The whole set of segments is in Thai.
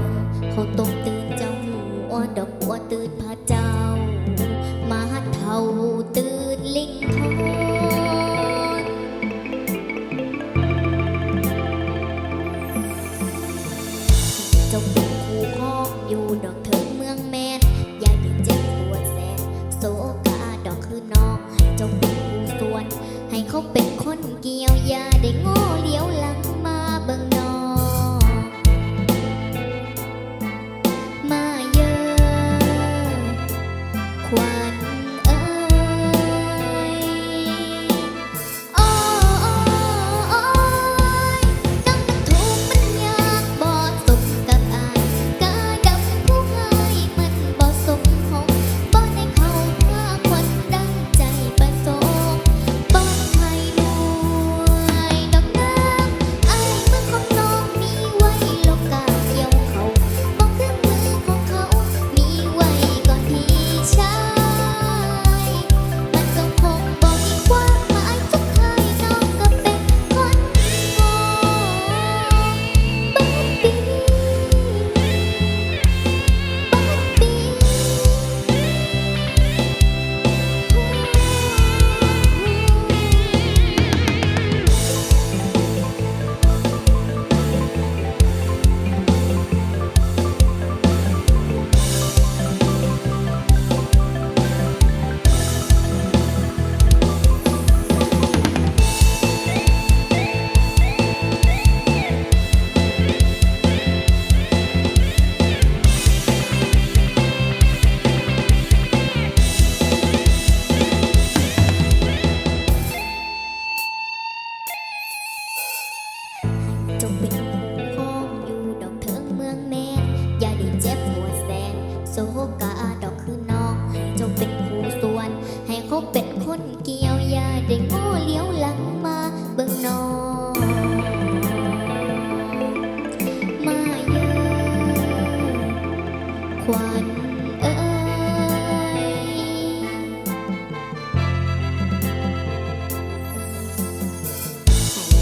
กเขาตกตื่นเจ้าอ้อดอกบัวตื่นพระเจ้า มาเท่าตื่นลิงทอนเจ้าเป็คู่คองอยู่ดอกเถิดเมืองแมนยายเป็นเจ็บปวดแสนโศกาดอกคือน้องเจ้าเป็คู่ส่วน ให้เขาเป็นคนเกี่ยวยาได้ง้อเลี้ยวหลัง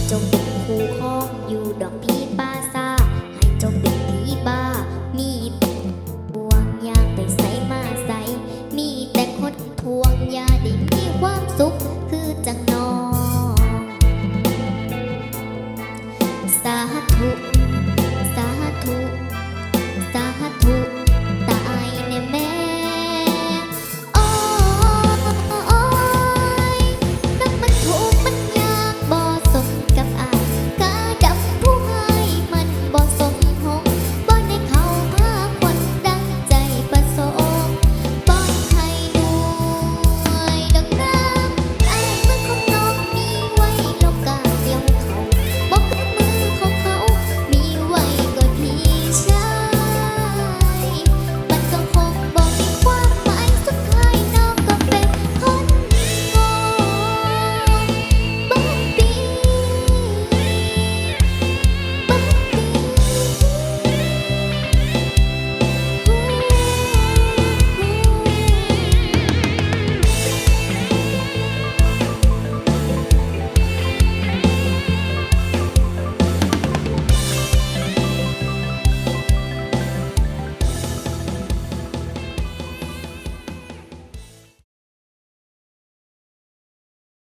don't